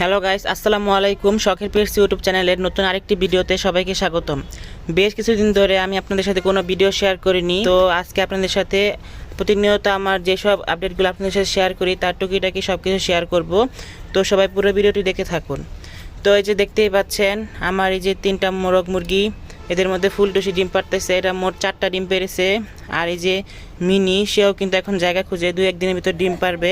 Hello guys, আসসালামু আলাইকুম শখের পেটস ইউটিউব চ্যানেলের নতুন আরেকটি ভিডিওতে সবাইকে স্বাগতম। বেশ কিছুদিন ধরে আমি আপনাদের সাথে কোনো ভিডিও শেয়ার করিনি। তো আজকে আপনাদের সাথে প্রতিনিয়ত আমার যেসব আপডেটগুলো আপনাদের সাথে শেয়ার করি, তার টুকিটাকি সব কিছু শেয়ার করব। তো সবাই পুরো ভিডিওটি দেখে থাকুন। তো এই যে দেখতেই পাচ্ছেন, আমার এই যে তিনটা মোরগ মুরগি, এদের মধ্যে ফুল টুসি ডিম পারতেছে এটা মোট চারটা ডিম পেরেছে আর এই যে মিনি, সেও কিন্তু এখন জায়গা খুঁজে দু একদিনের ভিতর ডিম পারবে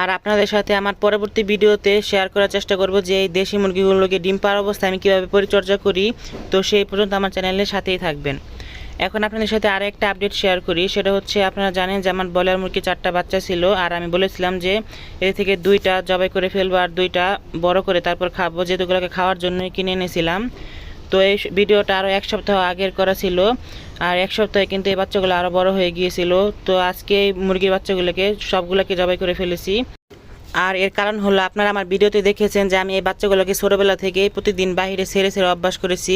আর আপনাদের সাথে আমার পরবর্তী ভিডিওতে শেয়ার করার চেষ্টা করব যে এই দেশি মুরগিগুলোকে ডিম পাওয়ার অবস্থায় আমি কীভাবে পরিচর্যা করি। তো সেই পর্যন্ত আমার চ্যানেলের সাথেই থাকবেন। এখন আপনাদের সাথে আরও একটা আপডেট শেয়ার করি। সেটা হচ্ছে আপনারা জানেন যে আমার বয়লার মুরগি চারটা বাচ্চা ছিল। আর আমি বলেছিলাম যে এর থেকে দুইটা জবাই করে ফেলব আর দুইটা বড় করে তারপর খাব। যেহেতুগুলোকে খাওয়ার জন্যই কিনে এনেছিলাম। তো এই ভিডিওটা আরও এক সপ্তাহ আগের করা ছিল। আর এক সপ্তাহে কিন্তু এই বাচ্চাগুলো আরও বড় হয়ে গিয়েছিল। তো আজকে এই মুরগির বাচ্চাগুলোকে সবগুলোকে জবাই করে ফেলেছি। আর এর কারণ হলো আপনারা আমার ভিডিওতে দেখেছেন যে আমি এই বাচ্চাগুলোকে ছোটোবেলা থেকে প্রতিদিন বাহিরে সেরে সেরে অভ্যাস করেছি।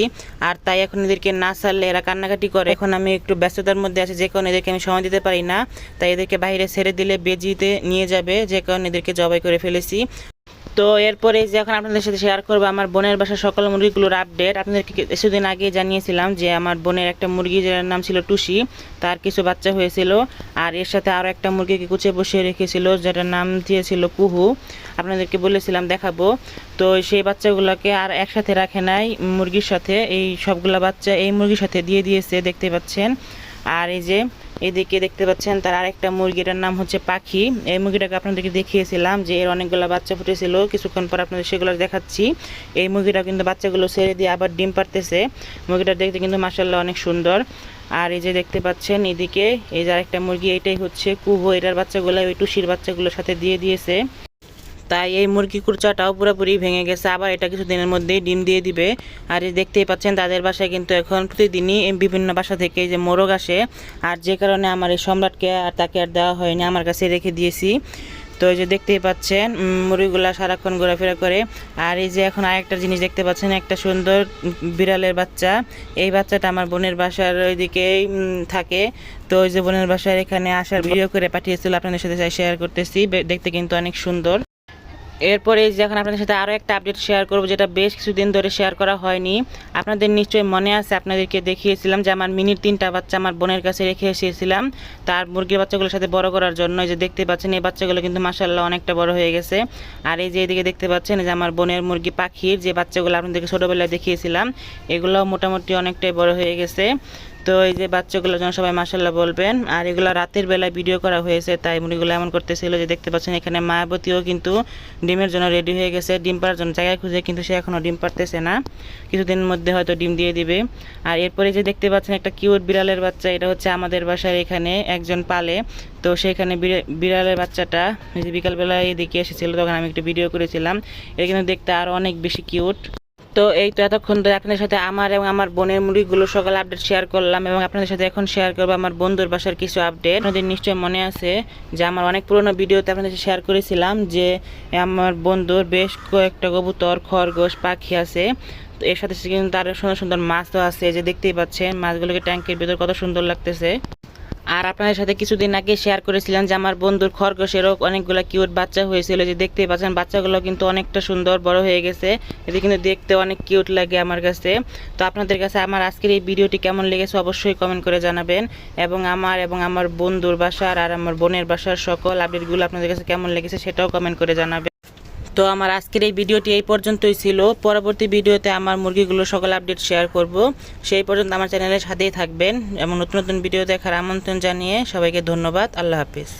আর তাই এখন এদেরকে না সারলে এরা কান্নাকাটি করে। এখন আমি একটু ব্যস্ততার মধ্যে আছি, যে কারণ এদেরকে আমি সময় দিতে পারি না। তাই এদেরকে বাইরে সেরে দিলে বেজিতে নিয়ে যাবে, যে কারণে এদেরকে জবাই করে ফেলেছি। তো এরপরে যে এখন আপনাদের সাথে শেয়ার করব, আমার বোনের বাসার সকল মুরগিগুলোর আপডেট আপনাদেরকে কিছুদিন আগে জানিয়েছিলাম যে আমার বোনের একটা মুরগি যার নাম ছিল টুসি, তার কিছু বাচ্চা হয়েছিল। আর এর সাথে আরও একটা মুরগিকে কুচে বসিয়ে রেখেছিল, যেটার নাম দিয়েছিল কুহু। আপনাদেরকে বলেছিলাম দেখাবো। তো সেই বাচ্চাগুলোকে আর একসাথে রাখে নাই মুরগির সাথে। এই সবগুলা বাচ্চা এই মুরগির সাথে দিয়ে দিয়েছে, দেখতে পাচ্ছেন। আর এই যে এদিকে দেখতে পাচ্ছেন তার আরেকটা মুরগিটার নাম হচ্ছে পাখি। এই মুরগিটাকে আপনাদেরকে দেখিয়েছিলাম যে এর অনেকগুলো বাচ্চা ফুটেছিল। কিছুক্ষণ পর আপনাদের সেগুলো দেখাচ্ছি। এই মুরগিটা কিন্তু বাচ্চাগুলো ছেড়ে দিয়ে আবার ডিম পারতেছে মুরগিটা দেখতে কিন্তু মাসাল্লাহ অনেক সুন্দর। আর এই যে দেখতে পাচ্ছেন এদিকে, এই যে আরেকটা মুরগি, এটাই হচ্ছে কুহো। এটার বাচ্চাগুলো, ওই টুসির বাচ্চাগুলোর সাথে দিয়ে দিয়েছে। তাই এই মুরগি কুরচাটাও পুরোপুরি ভেঙে গেছে। আবার এটা কিছুদিনের মধ্যেই ডিম দিয়ে দিবে। আর দেখতেই পাচ্ছেন, তাদের বাসায় কিন্তু এখন প্রতিদিনই বিভিন্ন বাসা থেকে যে মোরগ আসে। আর যে কারণে আমার এই সম্রাটকে আর তাকে আর দেওয়া হয়নি, আমার কাছে রেখে দিয়েছি। তো এই যে দেখতেই পাচ্ছেন মুরগিগুলা সারাক্ষণ ঘোরাফেরা করে। আর এই যে এখন আরেকটা জিনিস দেখতে পাচ্ছেন, একটা সুন্দর বিড়ালের বাচ্চা। এই বাচ্চাটা আমার বোনের বাসার ওইদিকেই থাকে। তো ওই যে বোনের বাসার এখানে আসার ভিডিও করে পাঠিয়েছিল, আপনাদের সাথে শেয়ার করতেছি। দেখতে কিন্তু অনেক সুন্দর। এরপরে যে এখন আপনাদের সাথে আরও একটা আপডেট শেয়ার করব, যেটা বেশ কিছুদিন ধরে শেয়ার করা হয়নি। আপনাদের নিশ্চয়ই মনে আছে, আপনাদেরকে দেখিয়েছিলাম যে আমার মিনির তিনটা বাচ্চা আমার বোনের কাছে রেখে এসেছিলাম। তার মুরগির বাচ্চাগুলোর সাথে বড় করার জন্য যে দেখতে পাচ্ছেন, এই বাচ্চাগুলো কিন্তু মাসাল্লাহ অনেকটা বড় হয়ে গেছে। আর এই যে এদিকে দেখতে পাচ্ছেন যে আমার বোনের মুরগি পাখির যে বাচ্চাগুলো আপনাদেরকে ছোটোবেলায় দেখিয়েছিলাম এগুলো মোটামুটি অনেকটাই বড় হয়ে গেছে। তো এই যে বাচ্চাগুলোর জন্য সবাই মাসাল্লাহ বলবেন, আর এগুলো রাতের বেলায় ভিডিও করা হয়েছে, তাই মুরগিগুলো এমন করতেছিল যে দেখতে পাচ্ছেন এখানে মায়াবতীও কিন্তু ডিমের জন্য রেডি হয়ে গেছে। ডিম পাড়ার জন্য জায়গায় খুঁজে কিন্তু সে এখনও ডিম পারতেছে না। কিছুদিনের মধ্যে হয়তো ডিম দিয়ে দিবে। আর এরপরে যে দেখতে পাচ্ছেন একটা কিউট বিড়ালের বাচ্চা, এটা হচ্ছে আমাদের বাসার এখানে একজন পালে। তো সেখানে বিড়ে- বিড়ালের বাচ্চাটা যে বিকালবেলায় এদিকে এসেছিল, তখন আমি একটু ভিডিও করেছিলাম। এটা কিন্তু দেখতে আরও অনেক বেশি কিউট তো এই তো এতক্ষণ ধরে আপনাদের সাথে আমার এবং আমার বোনের মুড়িগুলো সকালে আপডেট শেয়ার করলাম এবং আপনাদের সাথে এখন শেয়ার করব আমার বন্ধুর বাসার কিছু আপডেট আপনাদের নিশ্চয়ই মনে আছে যে আমার অনেক পুরনো ভিডিওতে আপনাদের শেয়ার করেছিলাম যে আমার বন্ধুর বেশ কয়েকটা কবুতর, খরগোশ, পাখি আছে। তো এর সাথে কিন্তু আরও সুন্দর সুন্দর মাছও আছে। যে দেখতেই পাচ্ছেন, মাছগুলোকে ট্যাঙ্কের ভিতর কত সুন্দর লাগতেছে। আর আপনাদের সাথে কিছুদিন আগে শেয়ার করেছিলাম যে আমার বন্ধুর খরগোশেরও অনেকগুলো কিউট বাচ্চা হয়েছিল। যে দেখতেই পাচ্ছেন, বাচ্চাগুলো কিন্তু অনেকটা সুন্দর, বড় হয়ে গেছে। এতে কিন্তু দেখতে অনেক কিউট লাগে আমার কাছে। তো আপনাদের কাছে আমার আজকের এই ভিডিওটি কেমন লেগেছে অবশ্যই কমেন্ট করে জানাবেন। এবং আমার এবং আমার বন্ধুর বাসার আর আমার বোনের বাসার সকল আপডেটগুলো আপনাদের কাছে কেমন লেগেছে সেটাও কমেন্ট করে জানাবেন। তো আমার আজকের এই ভিডিওটি এই পর্যন্তই ছিল। পরবর্তী ভিডিওতে আমার মুরগিগুলো সকল আপডেট শেয়ার করব। সেই পর্যন্ত আমার চ্যানেলের সাথেই থাকবেন। এবং নতুন নতুন ভিডিও দেখার আমন্ত্রণ জানিয়ে সবাইকে ধন্যবাদ। আল্লাহ হাফিজ।